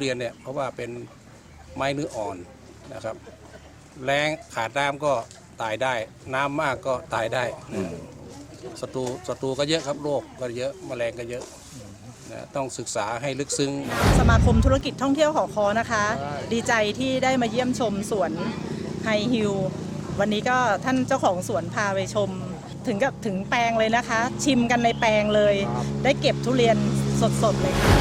เรียนเนี่ยเพราะว่าเป็นไม้เนื้ออ่อนนะครับ แรงขาดน้ำก็ตายได้ น้ำมากก็ตายได้นะศัตรูศัตรูก็เยอะครับโรคก็เยอะแมลงก็เยอะนะต้องศึกษาให้ลึกซึ้ง สมาคมธุรกิจท่องเที่ยวเขาคอนะคะ ดีใจที่ได้มาเยี่ยมชมสวนไฮฮิลวันนี้ก็ท่านเจ้าของสวนพาไปชม ถึงกับถึงแปลงเลยนะคะ ชิมกันในแปลงเลย ได้เก็บทุเรียนสดๆเลยค่ะ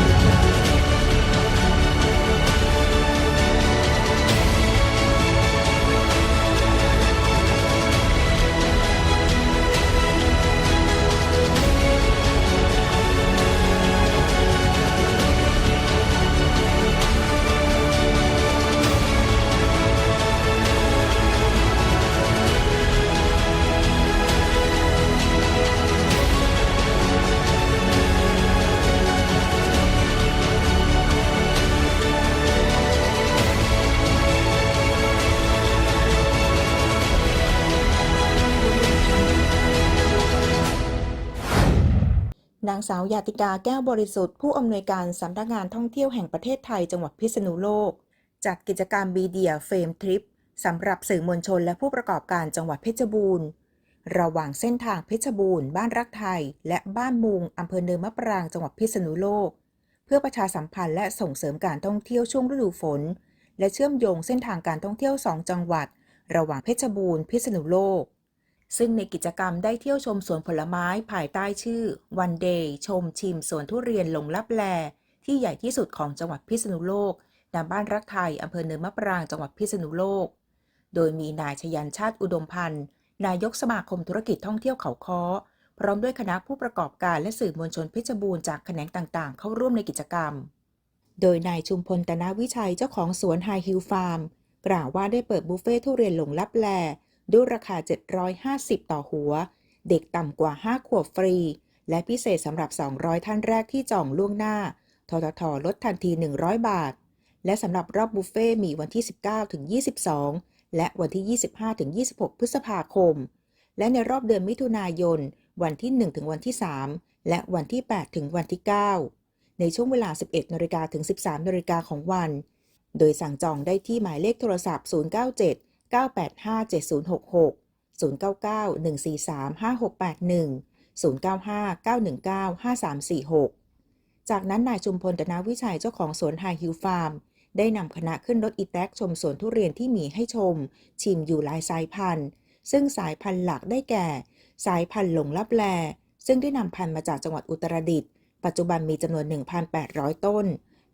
างสาวยาติกาแก้วบริสุทธิ์ผู้อำนวยการสำนักงานท่องเที่ยวแห่งประเทศไทยจังหวัดพิษณุโลก จัดกิจกรรมบีเดียเฟรมทริปสำหรับสื่อมวลชนและผู้ประกอบการจังหวัดเพชรบูรณ์ ระหว่างเส้นทางเพชรบูรณ์ บ้านรักไทย และบ้านมุงอำเภอเนินมะปรางจังหวัดพิษณุโลก เพื่อประชาสัมพันธ์และส่งเสริมการท่องเที่ยวช่วงฤดูฝน และเชื่อมโยงเส้นทางการท่องเที่ยวสองจังหวัด ระหว่างเพชรบูรณ์พิษณุโลก ซึ่งในกิจกรรมได้เที่ยวชมสวนผลไม้ภายใต้ชื่อ One Day ชมชิมสวนทุเรียนหลงลับแล ที่ใหญ่ที่สุดของจังหวัดพิษณุโลกณบ้านรักไทยอำเภอเนินมะปรางจังหวัดพิษณุโลก โดยมีนายชยันชาติอุดมพันธ์นายกสมาคมธุรกิจท่องเที่ยวเขาค้อ พร้อมด้วยคณะผู้ประกอบการและสื่อมวลชนเพชรบูรณ์จากแขนงต่างๆ เข้าร่วมในกิจกรรม โดยนายชุมพลตนาวิชัยเจ้าของสวนไฮฮิลฟาร์มกล่าวว่าได้เปิดบุฟเฟ่ทุเรียนหลงลับแล ด้วยราคา 750 ต่อหัว เด็กต่ำกว่า 5 ขวบฟรี และพิเศษสำหรับ 200 ท่านแรกที่จองล่วงหน้า ททท ลดทันที 100 บาท และสำหรับรอบบุฟเฟ่มีวันที่ 19 ถึง 22 และวันที่ 25 ถึง 26 พฤษภาคม และในรอบเดือนมิถุนายน วันที่ 1 ถึงวันที่ 3 และวันที่ 8 ถึงวันที่ 9 ในช่วงเวลา 11นาฬิกาถึง 13นาฬิกาของวัน โดยสั่งจองได้ที่หมายเลขโทรศัพท์ 097 985 7066 099 143 5681 095 919 5346 จากนั้นนายชุมพลตนาวิชัยเจ้าของสวนไฮฮิลฟาร์ม ได้นำคณะขึ้นรถอีแท็กชมสวนทุเรียนที่มีให้ชม ชิมอยู่หลายสายพันธุ์ ซึ่งสายพันธุ์หลักได้แก่ สายพันธุ์หลงลับแล ซึ่งได้นำพันธุ์มาจากจังหวัดอุตรดิตถ์ปัจจุบันมีจำนวน 1,800 ต้น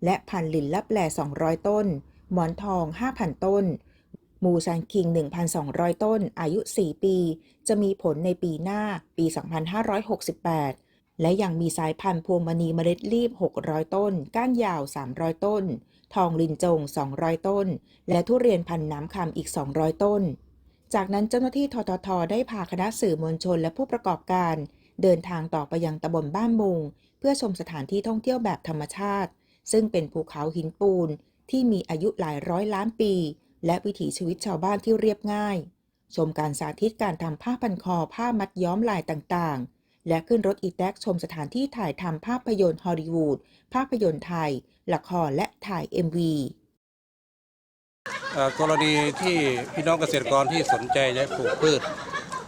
และพันธุ์ลินลับแล 200 ต้น หมอนทอง 5,000 ต้น มูซันคิง 1,200 ต้น อายุ 4 ปี จะมีผลในปีหน้าปี 2568 และยังมีสายพันธุ์พวงมณีเมล็ดรีบ 600 ต้น ก้านยาว 300 ต้น ทองลินจง 200 ต้น และทุเรียนพันธุ์น้ำคำอีก 200 ต้น จากนั้นเจ้าหน้าที่ททท ได้พาคณะสื่อมวลชนและผู้ประกอบการ เดินทางต่อไปยังตำบลบ้านมุง เพื่อชมสถานที่ท่องเที่ยวแบบธรรมชาติ ซึ่งเป็นภูเขาหินปูนที่มีอายุหลายร้อยล้านปี และวิถีชีวิตชาวบ้านที่เรียบง่าย ชมการสาธิตการทำผ้าพันคอผ้ามัดย้อมลายต่างๆ และขึ้นรถอีแท็กชมสถานที่ถ่ายทำภาพยนตร์ฮอลลีวูดภาพยนตร์ไทย ละครและถ่าย MV กรณีที่พี่น้องเกษตรกรที่สนใจจะปลูกพืช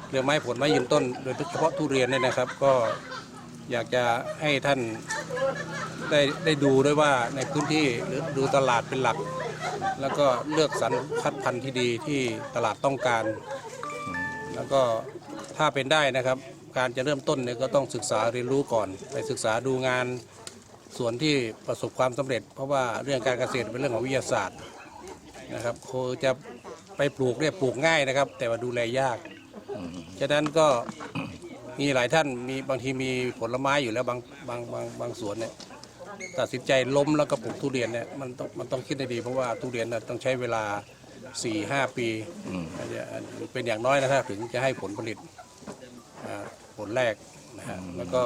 เรือไม้ผลไม้ยืนต้น โดยเฉพาะทุเรียนเนี่ยนะครับ ก็อยากจะให้ท่านได้ได้ดูด้วยว่าในพื้นที่หรือดูตลาดเป็นหลัก แล้วก็เลือกสรรคัดพันธุ์ที่ดีที่ตลาดต้องการ แล้วก็ถ้าเป็นได้นะครับ การจะเริ่มต้นเนี่ยก็ต้องศึกษาเรียนรู้ก่อน ไปศึกษาดูงานส่วนที่ประสบความสำเร็จ เพราะว่าเรื่องการเกษตรเป็นเรื่องของวิทยาศาสตร์นะครับโคจะไปปลูกเนี่ยปลูกง่ายนะครับ แต่ว่าดูแลยากฉะนั้นก็มีหลายท่านมีบางทีมีผลไม้อยู่แล้วบางบางบางบางสวนเนี่ย ตัดสินใจล้มแล้วก็ปลูกทุเรียนเนี่ยมันต้องมันต้องคิดให้ดีเพราะว่าทุเรียนน่ะต้องใช้เวลา4 5ปีอาจจะเป็นอย่างน้อยนะครับถึงจะให้ผลผลิตอ่าผลแรกนะฮะแล้วก็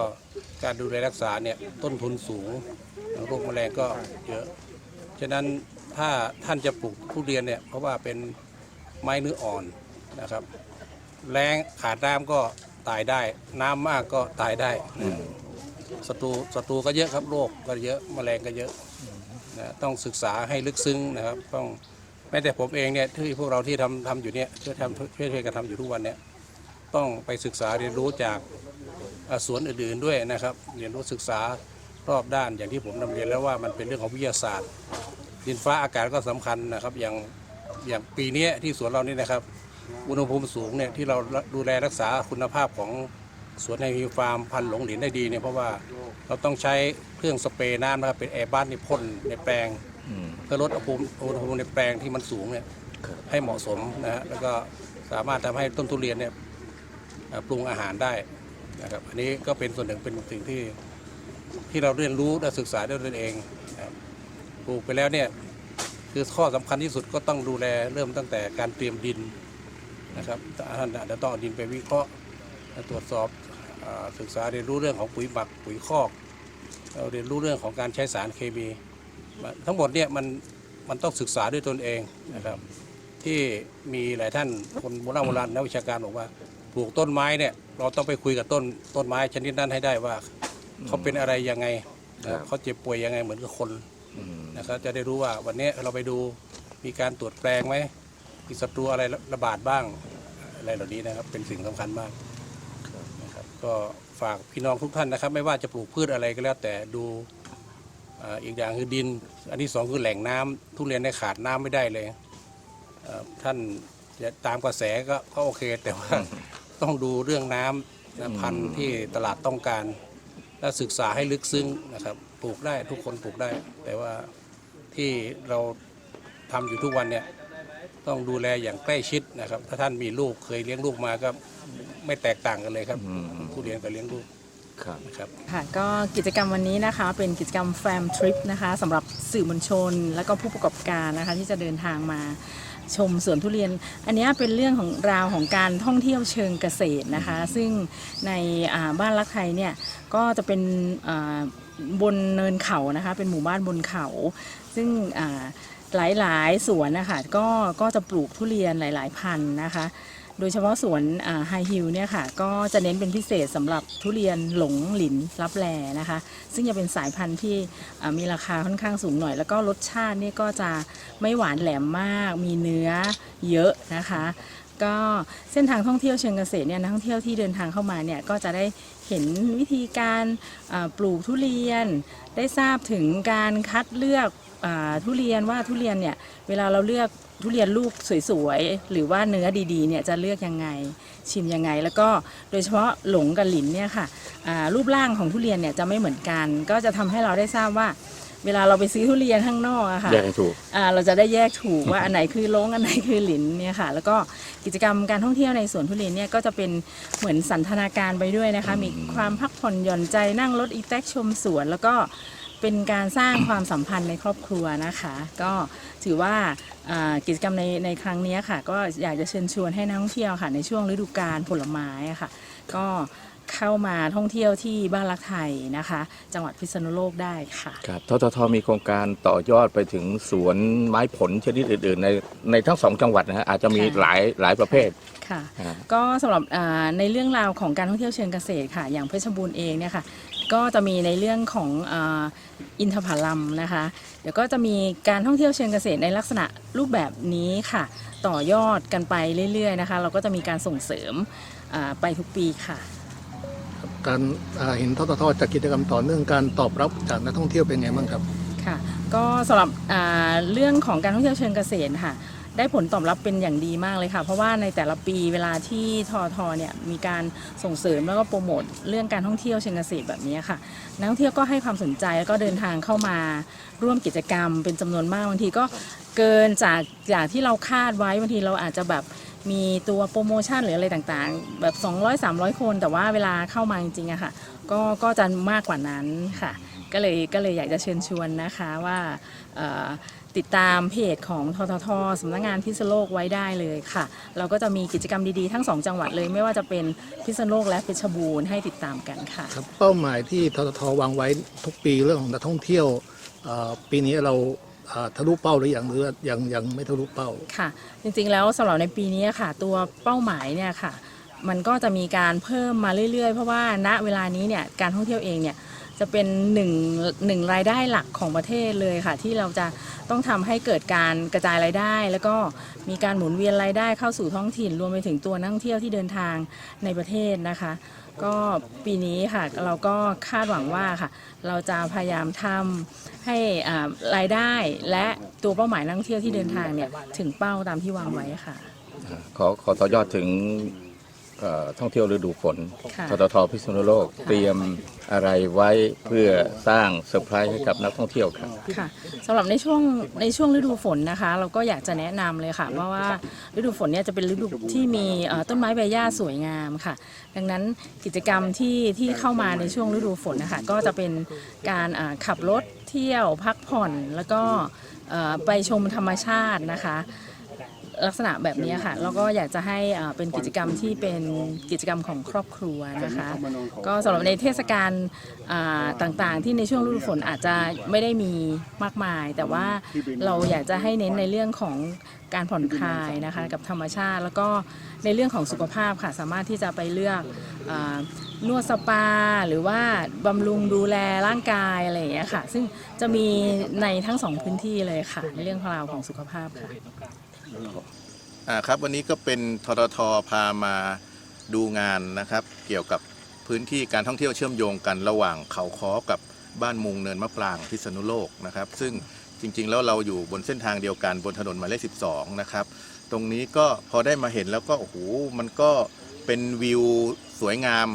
การดูแลรักษาเนี่ยต้นทุนสูงโรคแมลงก็เยอะ ฉะนั้นถ้าท่านจะปลูกทุเรียนเนี่ยเพราะว่าเป็นไม้เนื้ออ่อนนะครับแรงขาดน้ำก็ตายได้ น้ำมากก็ตายได้ ศัตรูศัตรูก็เยอะครับโรคก็เยอะแมลงก็เยอะนะต้องศึกษาให้ลึกซึ้งนะครับ ต้องแม้แต่ผมเองเนี่ยที่พวกเราที่ทำทำอยู่เนี่ยช่วยทำช่วยช่วยกันทำอยู่ทุกวันเนี่ยต้องไปศึกษาเรียนรู้จากสวนอื่นๆด้วยนะครับ เรียนรู้ศึกษารอบด้านอย่างที่ผมนำเรียนแล้วว่ามันเป็นเรื่องของวิทยาศาสตร์ ดินฟ้าอากาศก็สำคัญนะครับ อย่างอย่างปีนี้ที่สวนเรานี่นะครับ อุณหภูมิสูงเนี่ยที่เราดูแลรักษาคุณภาพของ สวนในฮิวฟาร์มพันธุ์หลงหลินได้ดีเนี่ยเพราะว่าเราต้องใช้เครื่องสเปรย์น้ำนะครับเป็นแอร์บ้านนี่พ่นในแปลงอืมเพื่อลดอุณหภูมิอุณหภูมิในแปลงที่มันสูงเนี่ยครับให้เหมาะสมนะฮะแล้วก็สามารถทำให้ต้นทุเรียนเนี่ยเอ่อปรุงอาหารได้นะครับอันนี้ก็เป็นส่วนหนึ่งเป็นสิ่งที่ที่เราเรียนรู้และศึกษาด้วยตนเองนะครับปลูกไปแล้วเนี่ยคือข้อสำคัญที่สุดก็ต้องดูแลเริ่มตั้งแต่การเตรียมดินนะครับท่านอาจจะต้องเอาดินไปวิเคราะห์และ ตรวจสอบอาศึกษาเรียนรู้เรื่องของปุ๋ยหมักปุ๋ยคอกเราเรียนรู้เรื่องของการใช้สารเคมี ทั้งหมดเนี่ยมันมันต้องศึกษาด้วยตนเองนะครับ ที่มีหลายท่านคนโบราณโบราณนักวิชาการบอกว่าปลูกต้นไม้เนี่ยเราต้องไปคุยกับต้นต้นไม้ชนิดนั้นให้ได้ว่า เขาเป็นอะไรยังไงนะครับเขาเจ็บป่วยยังไงเหมือนกับคนอืมนะครับจะได้รู้ว่าวันนี้เราไปดูมีการตรวจแปลงไหมมีศัตรูอะไรระบาดบ้างอะไรเหล่านี้นะครับเป็นสิ่งสำคัญมากนะครับ ก็ฝากพี่น้องทุกท่านนะครับ ไม่ว่าจะปลูกพืชอะไรก็แล้ว แต่ดูอีกอย่างคือดิน อันที่สองคือแหล่งน้ำทุเรียนได้ขาดน้ำไม่ได้เลยท่านจะตามกระแสก็ก็โอเคแต่ว่าต้องดูเรื่องน้ำพันธุ์ที่ตลาดต้องการ และศึกษาให้ลึกซึ้งนะครับ ปลูกได้ทุกคนปลูกได้ แต่ว่าที่เราทำอยู่ทุกวันเนี่ย ต้องดูแลอย่างใกล้ชิดนะครับ ถ้าท่านมีลูกเคยเลี้ยงลูกมาก็ไม่แตกต่างกันเลยครับอืมทุเรียนกับเลี้ยงลูกครับ นะครับ ค่ะก็กิจกรรมวันนี้นะคะเป็นกิจกรรมแฟมทริปนะคะสำหรับสื่อมวลชน และก็ผู้ประกอบการนะคะที่จะเดินทางมาชมสวนทุเรียน อันนี้เป็นเรื่องของราวของการท่องเที่ยวเชิงเกษตรนะคะ ซึ่งในอ่าบ้านรักไทยเนี่ยก็จะเป็นอ่าบนเนินเขานะคะเป็นหมู่บ้านบนเขา ซึ่งอ่า หลายๆ สวนนะคะก็ก็จะปลูกทุเรียนหลาย ๆ พันธุ์นะคะ โดยเฉพาะสวนไฮฮิลเนี่ยค่ะก็จะเน้นเป็นพิเศษสำหรับทุเรียนหลงหลินรับแลนะคะ ซึ่งจะเป็นสายพันธุ์ที่มีราคาค่อนข้างสูงหน่อย แล้วก็รสชาตินี่ก็จะไม่หวานแหลมมาก มีเนื้อเยอะนะคะก็เส้นทางท่องเที่ยวเชิงเกษตรเนี่ยนักท่องเที่ยวที่เดินทางเข้ามาเนี่ยก็จะได้เห็นวิธีการปลูกทุเรียน ได้ทราบถึงการคัดเลือก ทุเรียนว่าทุเรียนเนี่ยเวลาเราเลือกทุเรียนลูกสวยๆ หรือว่าเนื้อดีๆเนี่ยจะเลือกยังไงชิมยังไง แล้วก็โดยเฉพาะหลงกับหลินเนี่ยค่ะอ่ารูปร่างของทุเรียนเนี่ยจะไม่เหมือนกัน ก็จะทำให้เราได้ทราบว่า เวลาเราไปซื้อทุเรียนข้างนอกอะค่ะแยกให้ถูกอ่าเราจะได้แยกถูกว่าอันไหนคือลงอันไหนคือหลินเนี่ยค่ะ แล้วก็กิจกรรมการท่องเที่ยวในสวนทุเรียนเนี่ยก็จะเป็นเหมือนสันทนาการไปด้วยนะคะ มีความพักผ่อนหย่อนใจนั่งรถอีแท็กชมสวนแล้วก็ เป็นการสร้างความสัมพันธ์ในครอบครัวนะคะ ก็ถือว่าอ่ากิจกรรมในในครั้งนี้ค่ะ ก็อยากจะเชิญชวนให้นักท่องเที่ยวค่ะ ในช่วงฤดูกาลผลไม้อะค่ะ ก็เข้ามาท่องเที่ยวที่บ้านรักไทยนะคะ จังหวัดพิษณุโลกได้ค่ะครับทททมีโครงการต่อยอดไปถึงสวนไม้ผลชนิดอื่นๆ ในในทั้งสองจังหวัดนะฮะอาจจะมีค่ะหลายหลายประเภทค่ะอ่าก็สำหรับอ่าในเรื่องราวของการท่องเที่ยวเชิงเกษตรค่ะ อย่างเพชรบูรณ์เองเนี่ยค่ะ ก็จะมีในเรื่องของอาอินทผลัมนะคะ เดี๋ยวก็จะมีการท่องเที่ยวเชิงเกษตรในลักษณะรูปแบบนี้ค่ะ ต่อยอดกันไปเรื่อยๆนะคะ เราก็จะมีการส่งเสริมอ่าไปทุกปีค่ะ การอ่าเห็นทททจัดกิจกรรมต่อเนื่องการตอบรับจากนักท่องเที่ยวเป็นไงบ้างครับค่ะ ก็สำหรับอ่าเรื่องของการท่องเที่ยวเชิงเกษตรค่ะ ได้ผลตอบรับเป็นอย่างดีมากเลยค่ะ เพราะว่าในแต่ละปีเวลาที่ทอทอเนี่ยมีการส่งเสริมแล้วก็โปรโมทเรื่องการท่องเที่ยวเชิงเกษตรแบบนี้ค่ะ นักท่องเที่ยวก็ให้ความสนใจแล้วก็เดินทางเข้ามาร่วมกิจกรรม เป็นจำนวนมากบางทีก็เกินจากจากที่เราคาดไว้บางทีเราอาจจะแบบมีตัวโปรโมชั่นหรืออะไรต่างๆ แบบ 200-300 คน แต่ว่าเวลาเข้ามาจริงๆอะค่ะก็ก็จะมากกว่านั้นค่ะ ก็เลยก็เลยอยากจะเชิญชวนนะคะว่า ติดตามเพจของทททสำนักงานพิษณุโลกไว้ได้เลยค่ะ เราก็จะมีกิจกรรมดีๆทั้งสองจังหวัดเลย ไม่ว่าจะเป็นพิษณุโลกและเพชรบูรณ์ให้ติดตามกันค่ะ ครับเป้าหมายที่ทททวางไว้ทุกปีเรื่องของนักท่องเที่ยวอ่าปีนี้เราอ่าทะลุเป้าหรือยังหรือยังยังไม่ทะลุเป้า ค่ะจริงๆแล้วสำหรับในปีนี้ค่ะ ตัวเป้าหมายเนี่ยค่ะ มันก็จะมีการเพิ่มมาเรื่อยๆ เพราะว่าณเวลานี้เนี่ยการท่องเที่ยวเองเนี่ย จะเป็นหนึ่งหนึ่งรายได้หลักของประเทศเลยค่ะ ที่เราจะต้องทำให้เกิดการกระจายรายได้ แล้วก็มีการหมุนเวียนรายได้เข้าสู่ท้องถิ่น รวมไปถึงตัวนักท่องเที่ยวที่เดินทางในประเทศนะคะ ก็ปีนี้ค่ะเราก็คาดหวังว่าค่ะ เราจะพยายามทำให้อ่ารายได้และตัวเป้าหมายนักท่องเที่ยวที่เดินทางเนี่ยถึงเป้าตามที่วางไว้ค่ะ ขอขอต่อยอดถึง ท่องเที่ยวฤดูฝนค่ะทททพิษณุโลกเตรียมอะไรไว้เพื่อสร้างเซอร์ไพรส์ให้กับนักท่องเที่ยวครับค่ะสำหรับในช่วงในช่วงฤดูฝนนะคะ เราก็อยากจะแนะนำเลยค่ะเพราะว่าฤดูฝนเนี่ยจะเป็นฤดูที่มีเอ่อต้นไม้ใบหญ้าสวยงามค่ะ ดังนั้นกิจกรรมที่ที่เข้ามาในช่วงฤดูฝนนะคะก็จะเป็นการอ่าขับรถเที่ยวพักผ่อนแล้วก็เอ่อไปชมธรรมชาตินะคะ ลักษณะแบบนี้ค่ะแล้วก็อยากจะให้อ่าเป็นกิจกรรมที่เป็นกิจกรรมของครอบครัวนะคะ ก็สำหรับในเทศกาลอ่าต่างๆ ที่ในช่วงฤดูฝนอาจจะไม่ได้มีมากมาย แต่ว่าเราอยากจะให้เน้นในเรื่องของการผ่อนคลายนะคะกับธรรมชาติ แล้วก็ในเรื่องของสุขภาพค่ะสามารถที่จะไปเลือกอานวดสปา หรือว่าบำรุงดูแลร่างกายอะไรอย่างเงี้ยค่ะ ซึ่งจะมีในทั้งสองพื้นที่เลยค่ะ ในเรื่องราวของสุขภาพค่ะ อ่าครับวันนี้ก็เป็นทททพามาดูงานนะครับ เกี่ยวกับพื้นที่การท่องเที่ยวเชื่อมโยงกันระหว่างเขาค้อกับบ้านมุงเนินมะปรางพิษณุโลกนะครับ ซึ่งจริงๆ แล้วเราอยู่บนเส้นทางเดียวกันบนถนนหมายเลข 12 นะครับ ตรงนี้ก็พอได้มาเห็นแล้วก็โอ้โหมันก็เป็นวิวสวยงาม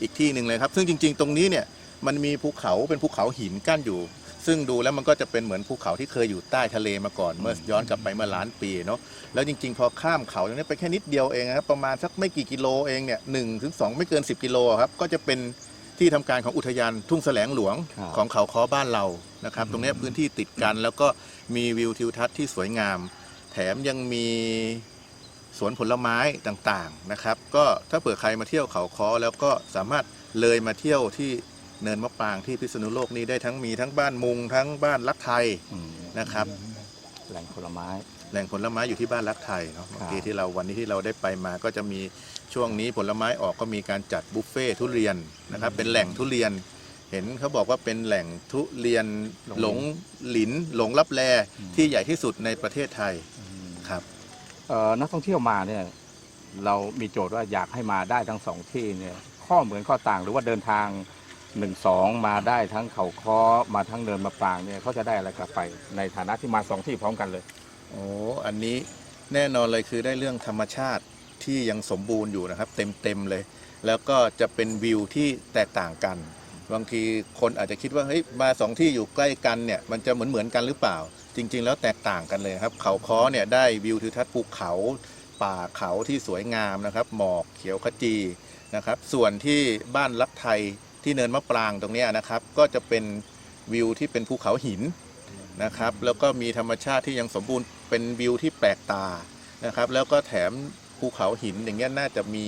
อีกที่หนึ่งเลยครับ ซึ่งจริง ๆ ตรงนี้เนี่ยมันมีภูเขาเป็นภูเขาหินกั้นอยู่ ซึ่งดูแล้วมันก็จะเป็นเหมือนภูเขาที่เคยอยู่ใต้ทะเลมาก่อนเมื่อย้อนกลับไปเมื่อล้านปีเนาะแล้วจริงๆ พอข้ามเขาตรงนี้ไปแค่นิดเดียวเองนะครับประมาณสักไม่กี่กิโลเองเนี่ยหนึ่งถึงสองไม่เกิน 10 กิโลครับก็จะเป็นที่ทำการของอุทยานทุ่งแสลงหลวงครับของเขาค้อบ้านเรานะครับตรงเนี้ยพื้นที่ติดกันแล้วก็มีวิวทิวทัศน์ที่สวยงาม แถมยังมีสวนผลไม้ต่างๆนะครับ ก็ถ้าเผื่อใครมาเที่ยวเขาค้อแล้วก็สามารถเลยมาเที่ยวที่ เนินมะปรางที่พิษณุโลกนี้ได้ทั้งมีทั้งบ้านมุงทั้งบ้านรักไทยอืมนะครับแหล่งผลไม้ แหล่งผลไม้อยู่ที่บ้านรักไทยเนาะครับเมื่อกี้ที่เราวันนี้ที่เราได้ไปมาก็จะมีช่วงนี้ผลไม้ออกก็มีการจัดบุฟเฟ่ทุเรียนนะครับเป็นแหล่งทุเรียน เห็นเขาบอกว่าเป็นแหล่งทุเรียนหลงหลินหลงลับแลที่ใหญ่ที่สุดในประเทศไทยครับเอ่อนักท่องเที่ยวมาเนี่ยเรามีโจทย์ว่าอยากให้มาได้ทั้งสองที่เนี่ยข้อเหมือนข้อต่างหรือว่าเดินทาง หนึ่งสองมาได้ทั้งเขาค้อมาทั้งเนินมะปรางเนี่ยเขาจะได้อะไรกลับไป ในฐานะที่มาสองที่พร้อมกันเลย โอ้อันนี้แน่นอนเลยคือได้เรื่องธรรมชาติที่ยังสมบูรณ์อยู่นะครับ เต็มเต็มๆเลย แล้วก็จะเป็นวิวที่แตกต่างกัน บางทีคนอาจจะคิดว่าเฮ้ยมาสองที่อยู่ใกล้กันเนี่ยมันจะเหมือนเหมือนกันหรือเปล่า จริง ๆ แล้วแตกต่างกันเลยครับ เขาค้อเนี่ยได้วิวทิวทัศน์ภูเขา ป่าเขาที่สวยงามนะครับ หมอกเขียวขจีนะครับ ส่วนที่บ้านลักไทย ที่เนินมะปรางตรงเนี้ยนะครับ ก็จะเป็นวิวที่เป็นภูเขาหินนะครับ แล้วก็มีธรรมชาติที่ยังสมบูรณ์เป็นวิวที่แปลกตานะครับ แล้วก็แถมภูเขาหินอย่างเงี้ยน่าจะมี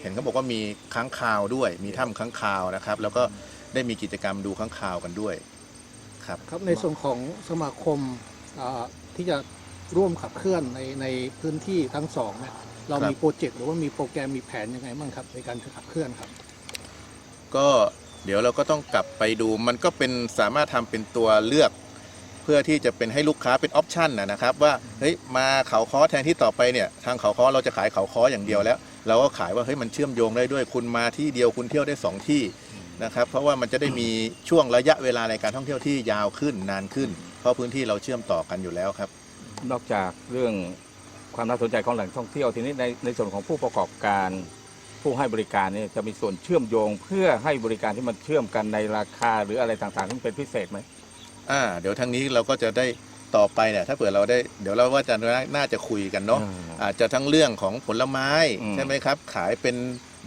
เห็นเขาบอกว่ามีค้างคาวด้วย มีถ้ำค้างคาวนะครับ แล้วก็ได้มีกิจกรรมดูค้างคาวกันด้วยครับครับในส่วนของสมาคมอ่าที่จะร่วมขับเคลื่อนในในพื้นที่ทั้งสองเนี่ยเราครับมีโปรเจกต์หรือว่ามีโปรแกรมมีแผนยังไงบ้างครับในการขับเคลื่อนครับ ก็ เดี๋ยวเราก็ต้องกลับไปดูมันก็เป็นสามารถทำเป็นตัวเลือก เพื่อที่จะเป็นให้ลูกค้าเป็นออปชันนะครับ ว่าเฮ้ยมาเขาค้อแทนที่ต่อไปเนี่ยทางเขาค้อเราจะขายเขาค้ออย่างเดียวแล้ว เราก็ขายว่าเฮ้ยมันเชื่อมโยงได้ด้วยคุณมาที่เดียวคุณเที่ยวได้สองที่นะครับเพราะว่ามันจะได้มีช่วงระยะเวลาในการท่องเที่ยวที่ยาวขึ้นนานขึ้น เพราะพื้นที่เราเชื่อมต่อกันอยู่แล้วครับ นอกจากเรื่องความน่าสนใจของแหล่งท่องเที่ยวทีนี้ในในส่วนของผู้ประกอบการ ผู้ให้บริการเนี่ยจะมีส่วนเชื่อมโยง เพื่อให้บริการที่มันเชื่อมกันในราคาหรืออะไรต่างๆที่เป็นพิเศษไหมอ่าเดี๋ยวทางนี้เราก็จะได้ต่อไปเนี่ยถ้าเผื่อเราได้เดี๋ยวเราว่าจะน่าจะคุยกันเนาะอ่าอาจจะทั้งเรื่องของผลไม้อืมใช่ไหมครับ ขายเป็น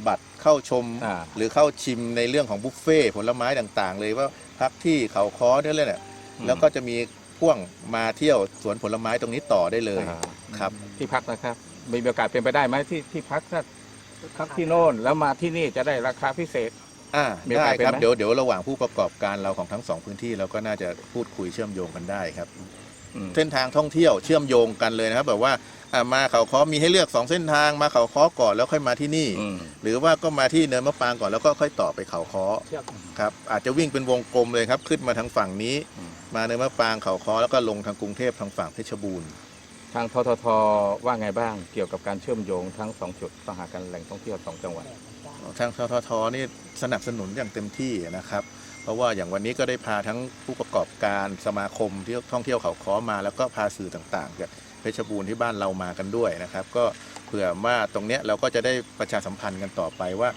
บัตรเข้าชมอ่าหรือเข้าชิมในเรื่องของบุฟเฟ่ต์ผลไม้ต่างๆ เลยว่าพักที่เขาค้อเนี่ยเลยเนี่ยแล้วก็จะมีพ่วงมาเที่ยวสวนผลไม้ตรงนี้ต่อได้เลยอ่าครับ ที่พักนะครับมีโอกาสเป็นไปได้ไหมที่ที่พักถ้า พักที่โน่นแล้วมาที่นี่จะได้ราคาพิเศษ อ่ามีโอได้กาสเป็นครับไหม เดี๋ยวเดี๋ยวระหว่างผู้ประกอบการเราของทั้งสองพื้นที่เราก็น่าจะพูดคุยเชื่อมโยงกันได้ครับ อืม เส้นทางท่องเที่ยวเชื่อมโยงกันเลยนะครับ แบบว่าอะมาเขาค้อมีให้เลือกสองเส้นทางมาเขาค้อก่อนแล้วค่อยมาที่นี่ อืม หรือว่าก็มาที่เนินมะปรางก่อนแล้วก็ค่อยต่อไปเขาค้อครับอาจจะวิ่งเป็นวงกลมเลยครับ ขึ้นมาทางฝั่งนี้ อืม มาเนินมะปรางเขาค้อแล้วก็ลงทางกรุงเทพทางฝั่งเพชรบูรณ์ ทางทททว่าไงบ้างเกี่ยวกับการเชื่อมโยงทั้งสองจุดต้องหากันแหล่งท่องเที่ยวสองจังหวัดทางทททนี่สนับสนุนอย่างเต็มที่นะครับเพราะว่าอย่างวันนี้ก็ได้พาทั้งผู้ประกอบการสมาคมที่ท่องเที่ยวเขาค้อมา แล้วก็พาสื่อต่างๆจากเพชรบูรณ์ที่บ้านเรามากันด้วยนะครับ ก็เผื่อว่าตรงเนี้ยเราก็จะได้ประชาสัมพันธ์กันต่อไปว่า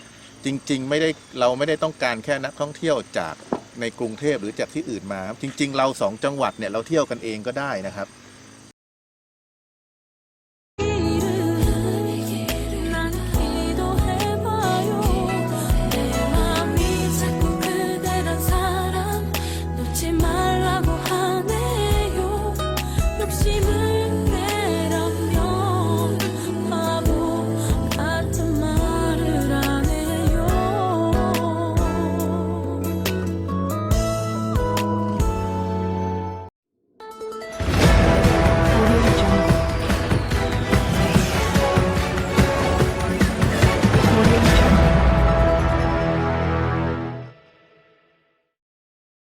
จริง ๆ ไม่ได้เราไม่ได้ต้องการแค่นักท่องเที่ยวจากในกรุงเทพหรือจากที่อื่นมาครับจริง ๆ เราสองจังหวัดเนี่ยเราเที่ยวกันเองก็ได้นะครับ